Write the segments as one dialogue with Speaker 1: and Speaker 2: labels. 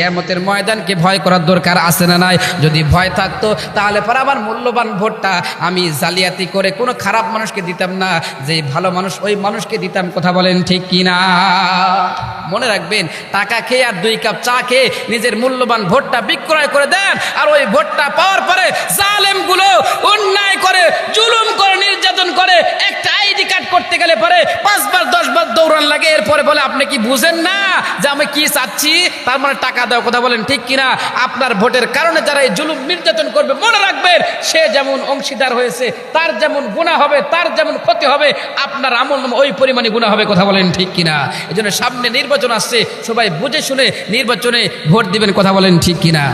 Speaker 1: কেয়ামতের ময়দানকে ভয় করার দরকার আছে না নাই? যদি ভয় থাকতো, তাহলে পর আমার মূল্যবান ভোটটা আমি জালিয়াতি করে কোনো খারাপ মানুষকে দিতাম না। যে ভালো মানুষ, ওই মানুষকে দিতাম। কথা বলেন ঠিক কি না মনে রাখবেন, টাকা খেয়ে আর দুই কাপ চা খেয়ে নিজের মূল্যবান ভোটটা বিক্রয় করে দেন। আর ওই ভোটটা পাওয়ার পরে জালেমগুলো অন্যায় করে জুলুম করে নির্যাতন করে একটা আইডি কার্ড করতে গেলে পরে পাঁচবার দশবার দৌড়ান লাগে এরপরে বলে, আপনি কি বুঝেন না যে আমি কি চাচ্ছি? তার মানে টাকা দেওয়া কথা বলেন, ঠিক কিনা? আপনার ভোটের কারণে যারা এই জুলুম নির্যাতন করবে, মনে রাখবেন, সে যেমন অংশীদার হয়েছে, তার যেমন গুণা হবে, তার যেমন ক্ষতি হবে, আপনার আমল ওই পরিমাণে গুণা হবে, কথা বলেন, ঠিক কিনা? এই সামনে নির্বাচন আসছে, সবাই বুঝে শুনে নির্বাচনে ভোট দিবেন, কথা বলেন, ঠিক কিনা?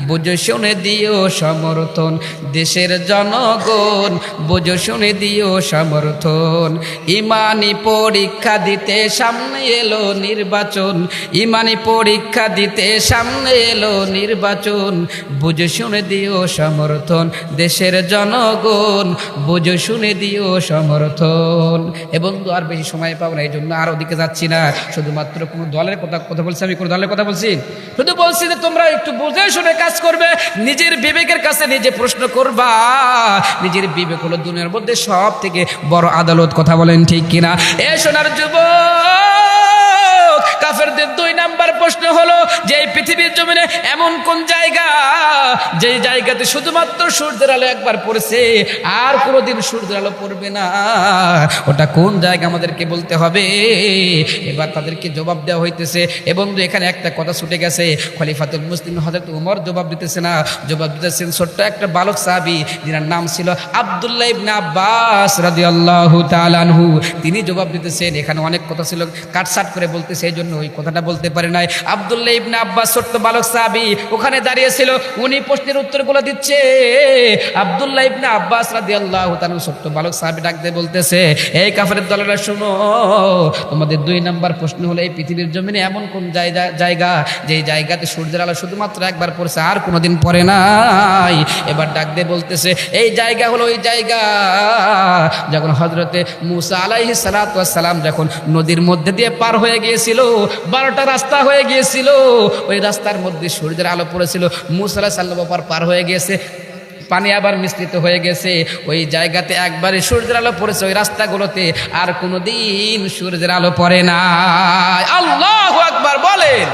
Speaker 1: বুঝে শুনে দিও সমর্থন, দেশের জনগণ। বুঝে শুনে দিও সমর্থন, ইমানি পরীক্ষা দিতে সামনে এলো নির্বাচন। ইমানি পরীক্ষা দিতে সামনে এলো নির্বাচন। বুঝে শুনে দিও সমর্থন, দেশের জনগণ। বুঝে শুনে দিও সমর্থন। এবং তো আর বেশি সময় পাবো না, এই জন্য আর ওদিকে যাচ্ছি না। শুধুমাত্র কোনো দলের কথা কথা বলছি, আমি কোনো দলের কথা বলছি? শুধু বলছি যে তোমরা একটু বুঝে শুনে কাজ করবে, নিজের বিবেকের কাছে নিজে প্রশ্ন করবা, নিজের বিবেক হলো দুনিয়ার মধ্যে সব থেকে বড় আদালত, কথা বলেন ঠিক কিনা? এ সোনার যুবক, কাফেরদের দুই নাম্বার প্রশ্ন হলো, যে এই পৃথিবীর জমিনে এমন কোন জায়গা যেই জায়গাতে শুধুমাত্র সূর্যের আলো একবার পড়েছে, আর কোনোদিন সূর্যের আলো পড়বে না। ওটা কোন জায়গা আমাদেরকে বলতে হবে? এবার তাদেরকে জবাব দেওয়া হইতেছে এবং এখানে একটা কথা ছুটে গেছে। খলিফাতুল মুসলিম হজরত উমর জবাব দিতেছে না। জবাব দিতেছেন ছোট্ট একটা বালক সাহাবি, যিনার নাম ছিল আবদুল্লাহ ইবনে আব্বাস রাদিয়াল্লাহু তাআলা আনহু। তিনি জবাব দিতেছেন, এখানে অনেক কথা ছিল কাটসাট করে বলতে সেই জন্য ওই কথাটা বলতে পারে নাই। আবদুল্লাহ ইবনে আব্বাস ছোট্ট বালক সাহাবি ওখানে দাঁড়িয়েছিল উনি প্রশ্নের উত্তরগুলো দিচ্ছে। আবদুল্লাহ ইবনে আব্বাস রাদিয়াল্লাহু তাআলা ছোট্ট বালক সাহাবি ডাক দিয়ে বলতেছে, এই কাফেরের দলেরা শুনো, তোমাদের দুই নাম্বার প্রশ্ন হলো, এই পৃথিবীর জমিনে এমন কোন জায়গা জায়গা যে জায়গাতে সূর্যের আলো শুধুমাত্র একবার পড়ছে, আর কোনোদিন পড়ে নাই? এবার ডাক দিয়ে বলতেছে, এই জায়গা হলো ওই জায়গা। যখন হজরতে মুসা আলাইহি সালাম যখন নদীর মধ্যে দিয়ে পার হয়ে গিয়েছিল, বারোটা রাস্তা হয়ে গিয়েছিল, ওই রাস্তার মধ্যে সূর্যের আলো পড়েছিল, মুসা আলাহ সাল্লাম পার হয়ে গেছে, পানি আবার মিশ্রিত হয়ে গেছে। ওই জায়গাতে একবারে সূর্যের আলো পড়েছে, ওই রাস্তাগুলোতে আর কোনো দিন সূর্যের আলো পড়ে না আল্লাহ একবার বলেন।